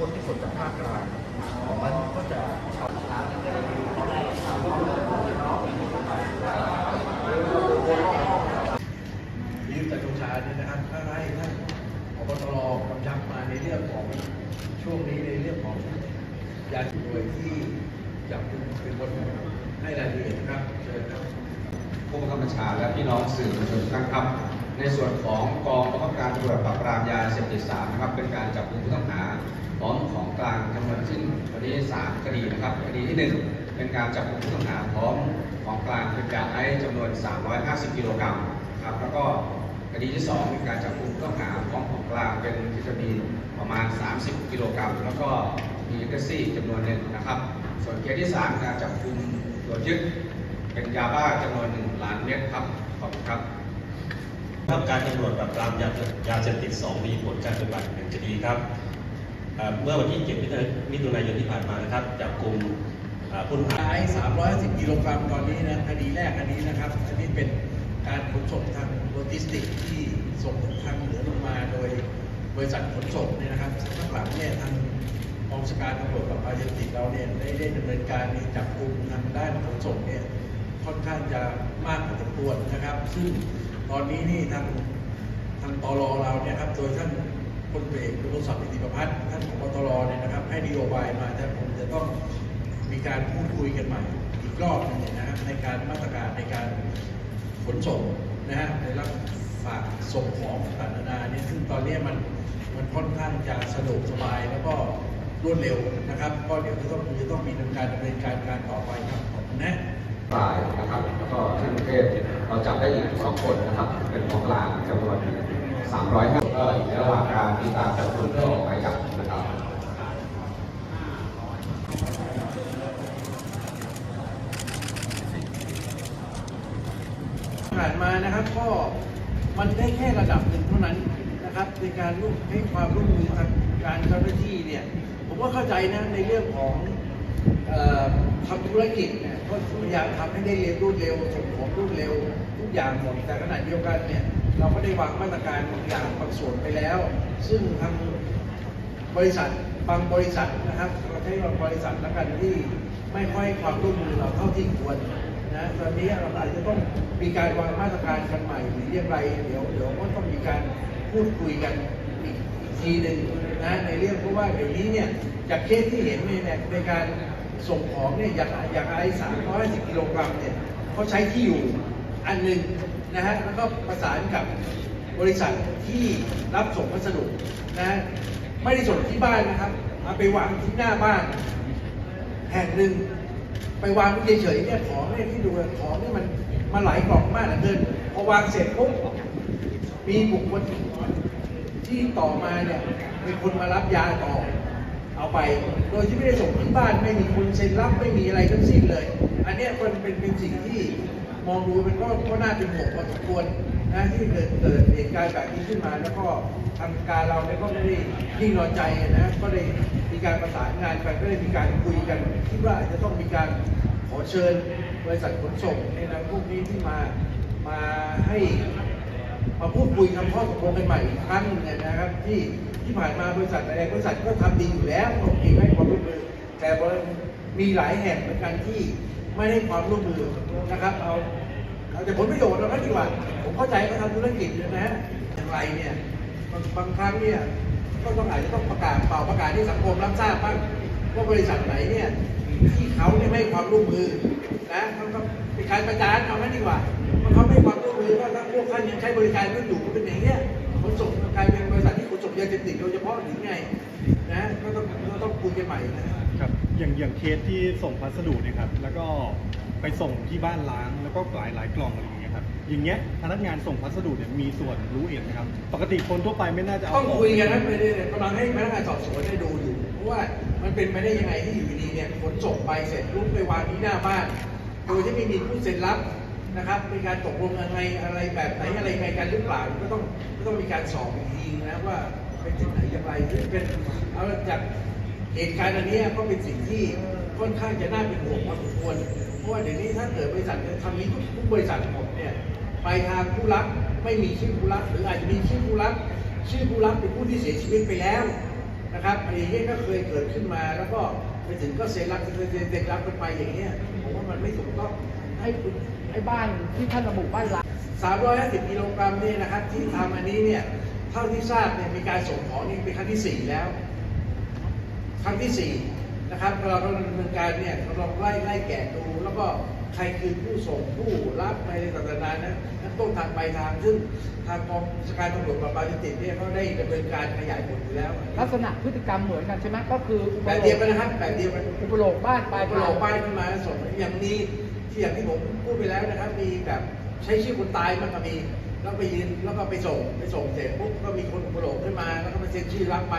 คนที่ขนจากภาคกลางมันก็จะชาวนายืมจากชงชาเนี่ยนะครับถ้าให้ท่านพบตรกำชับมาในเรื่องของช่วงนี้ในเรื่องของยาโดยที่จับคุณเป็นคนให้รายละเอียดนะครับเชิญครับผู้บังคับบัญชาและพี่น้องสื่อมวลชนทุกท่านครับ ในส่วนของกองบังคับการตำรวจปราบปรามยาเสพติดสามนะครับเป็นการจับกลุ่มผู้ต้องหาพร้อมของกลางจำนวนสิ้นวันนี้สามคดีนะครับคดีที่หนึ่งเป็นการจับกลุ่มผู้ต้องหาพร้อมของกลางเป็นยาไอซ์จำนวน 350 กิโลกรัมครับแล้วก็คดีที่สองเป็นการจับกลุ่มผู้ต้องหาพร้อมของกลางเป็นวิตามินประมาณ 30 กิโลกรัมแล้วก็มีเอสซี่จำนวนหนึ่งนะครับ ส่วนเคสที่สามการจับกลุ่มตัวยึดเป็นยาบ้าจำนวนหนึ่งล้านเม็ดครับขอบคุณครับ ครับการตำรวจปราบปรามยายาเสพติด2มีผลการปฏิบัติหนึ่งคดีครับ เมื่อวันที่ 7 มิถุนายนที่ผ่านมานะครับจับกลุ่มผู้ต้องหาไอซ์350กิโลกรัมตอนนี้นะคดีแรกอันนี้นะครับอันนี้เป็นการขนส่งทางโลจิสติกที่ส่งทางเหนือลงมาโดยบริษัทขนส่งเนี่ยนะครับข้างหลังเนี่ยทางกองชการตำรวจปราบปรามยาเสพติดเราเนี่ยได้ได้ดำเนินการในจับกลุ่มทางด้านขนส่งเนี่ยค่อนข้างจะมากพอสมควรนะครับ ซึ่ง ตอนนี้นี่ทางทางตรเราเนี่ยครับ โดยท่านพลเอกดลศักดิ์อิติประพัฒน์ท่านผบตรเนี่ยนะครับ ให้นโยบายมาจะคงจะต้องมีการพูดคุยกันใหม่ อีกรอบหนึงเนี่ยนะครับในการมาตรการในการขนส่งนะฮะในรับฝากส่งของต่างๆนานาเนี่ยซึ่งตอนนี้มันมันค่อนข้างจะสะดวกสบายแล้วก็รวดเร็วนะครับ ก็เดี๋ยวจะต้องจะต้องมีการดำเนินการการต่อไปครับขอบคุณนะ รายนะครับ แล้วก็ที่กรุง เราจับได้อีกสองคนนะครับ เป็นของกลางจำนวน300ครับก็อยู่ระหว่างการติดตามจับกลุ่มเพื่อออกหมายจับนะครับผ่านมานะครับก็มันได้แค่ระดับหนึ่งเท่านั้นนะครับในการร่วมให้ความร่วมมือทางการเจ้าหน้าที่เนี่ยผมว่าเข้าใจนะในเรื่องของ ทำธุรกิจเนี่ยก็พยายามทำให้ได้เร็วรวดเร็วส่งของรวดเร็ว ทุกอย่างหมดแต่ขณะเดียวกันเนี่ยเราก็ได้วางมาตรการบางอย่างบางส่วนไปแล้ว ซึ่งทางบริษัทบางบริษัทนะครับเราใช้บางบริษัทแล้วกันที่ไม่ค่อยความร่วมมือเราเท่าที่ควรนะตอนนี้เราอาจจะต้องมีการวางมาตรการกันใหม่หรืออย่างไรเดี๋ยวเดี๋ยวก็ต้องมีการพูดคุยกันอีกทีหนึ่งนะในเรื่องเพราะว่าเดี๋ยวนี้เนี่ยจากเคสที่เห็นเนี่ยในในการ ส่งของเนี่ยอย่างอย่างไอสามร้อยสิบกิโลกรัมเนี่ยเขาใช้ที่อยู่อันหนึ่งนะฮะแล้วก็ประสานกับบริษัทที่รับส่งพัสดุนะไม่ได้ส่งที่บ้านนะครับเอาไปวางที่หน้าบ้าน แห่งหนึ่งไปวางเฉยๆเนี่ยของเนี่ยที่ดูนะของเนี่ยมันมาหลายกล่องมากเหลือเกินพอวางเสร็จปุ๊บมีบุคคลที่ต่อมาเนี่ยเป็นคนมารับยาต่อ เอาไป โดยที่ไม่ได้ส่งที่บ้านไม่มีคนเซ็นรับไม่มีอะไรทั้งสิ้นเลย อันนี้มันเป็นเป็นสิ่งที่มองดูมันก็ก็น่าเป็นห่วงพอสมควรนะที่เกิดเกิดเหตุการณ์แบบนี้ขึ้นมาแล้วก็ทางการเราเนี่ยก็ไม่ได้นิ่งนอนใจนะก็เลยมีการประสานงานกันก็เลยมีการคุยกันคิดว่าอาจจะต้องมีการขอเชิญบริษัทขนส่งในนามพวกนี้ที่มามาให้ มาพูดคุยทำข้อตกลงกันใหม่อีกครั้งนึงเนี่ยนะครับ ที่ที่ผ่านมาบริษัทอะไรบริษัทก็ทำดีอยู่แล้วผมเองให้ความร่วมมือแต่มีหลายแห่งเหมือนกันที่ไม่ให้ความร่วมมือนะครับ เอาเอาแต่ผลประโยชน์เราก็ดีกว่าผมเข้าใจเขาทำธุรกิจนะฮะอย่างไรเนี่ยบางบางครั้งเนี่ยก็ต้องอาจจะต้องประกาศเป่าประกาศให้สังคมรับทราบบ้างว่าบริษัทไหนเนี่ยที่เขาไม่ให้ความร่วมมือนะเขาก็เป็นการประจานเอางั้นดีกว่า เขาไม่ให้ความร่วมมือว่าถ้าพวกท่านยังใช้บริการก็อยู่ก็เป็นอย่างเนี้ยขนส่งกลายเป็นบริษัทที่ขนส่งยาเสพติดโดยเฉพาะหรือไงนะก็ต้องก็ต้องคุยกันใหม่นะครับ อย่างอย่างเคสที่ส่งพัสดุเนี่ยครับแล้วก็ไปส่งที่บ้านล้างแล้วก็หลายหลายกล่องอะไรอย่างเงี้ยครับอย่างเงี้ยพนักงานส่งพัสดุเนี่ยมีส่วนรู้เห็นไหมครับ ปกติคนทั่วไปไม่น่าจะเอาต้องขคุยกันนะไม่ได้กำลังให้พนักงานสอบสวนได้ดูอยู่เพราะว่ามันเป็นไปได้ยังไงที่อยู่ดีๆเนี่ยขนส่งไปเสร็จลุกไปวางที่หน้าบ้านโดยที่ไม่มีผู้เซ็นรับ นะครับมีการตกลงยังไงอะไรแบบไหนอะไรยังไงกันหรือเปล่าก็ต้องก็ต้องมีการสอบอีกทีนะว่าเป็นที่ไหนอย่างไรซึ่งเป็นเอาจากเหตุการณ์อันนี้ก็เป็นสิ่งที่ค่อนข้างจะน่าเป็นห่วงพอสมควรเพราะว่าเดี๋ยวนี้ถ้าเกิดบริษัทจะทำนี้ทุกบริษัทหมดเนี่ยปลายทางผู้รับไม่มีชื่อผู้รับหรืออาจจะมีชื่อผู้รับ ชื่อผู้รับเป็นผู้ที่เสียชีวิตไปแล้วนะครับอะไรอย่างเงี้ยก็เคยเกิดขึ้นมาแล้วก็ไปถึงก็เซ็นรับเซ็นเซ็นเซ็นรับกันไปอย่างเงี้ยผมว่ามันไม่ถูกต้อง ให้คุณให้บ้านที่ท่านระบุบ้านร้าง350กิโลกรัมเนี่ยนะครับที่ทำอันนี้เนี่ยเท่าที่ทราบเนี่ยมีการส่งของนี่เป็นครั้งที่สี่แล้ว ครั้งที่สี่นะครับเรากำลังดำเนินการเนี่ยเราลองไล่ไล่แกะดูแล้วก็ใครคือผู้ส่งผู้รับอะไรต่างๆนั้นนั้นต้นทางปลายทางซึ่งทางกองบัญชาการตำรวจปราบปรามยาเสพติดเนี่ยเขาได้ดำเนินการขยายผลอยู่แล้ว ลักษณะพฤติกรรมเหมือนกันใช่ไหมก็คืออุปแบบโลเดียวกกันนะครับแบบเดียวกันอุปโลกบ้านปลายไปทาหลงอกป้ายขึ้นมาส่งอย่างนี้ ที่อย่างที่ผมพูดไปแล้วนะครับ มีแบบใช้ชื่อคนตายมันก็มีแล้วไปยืนแล้วก็ไปส่งไปส่งเสร็จปุ๊บก็มีคนอุปโลกขึ้นมา แล้วก็มาเซ็นชื่อรับไป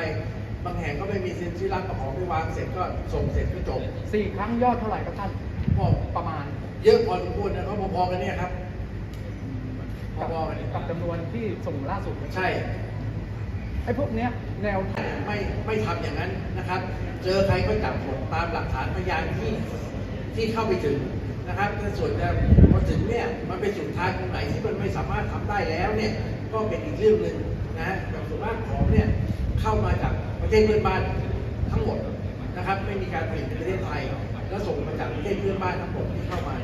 บางแห่งก็ไม่มีเซ็นชื่อรับกับของไปวางเสร็จก็ส่งเสร็จก็จบสี่ครั้งยอดเท่าไหร่ครับท่านพอประมาณ เยอะพอสมควรนะเขาพอๆกันเนี่ยครับกับพอๆกันเนี่ยกับจำนวนที่ส่งล่าสุดใช่ไอ้พวกเนี้ยแนวไม่ไม่ทำอย่างนั้นนะครับ เจอใครก็จับหมดตามหลักฐานพยานที่ ที่เข้าไปถึงนะครับแต่ส่วนจะพอถึงเนี่ยมันไปสุดท้างตรงไหนที่มันไม่สามารถทำได้แล้วเนี่ยก็เป็นอีกเรื่องหนึ่งนะฮะแต่ส่วนมากของเนี่ยเข้ามาจากประเทศเพื่อนบ้านทั้งหมดนะครับ ไม่มีการผลิตในประเทศไทยแล้วส่งมาจากประเทศเพื่อนบ้านทั้งหมดที่เข้ามา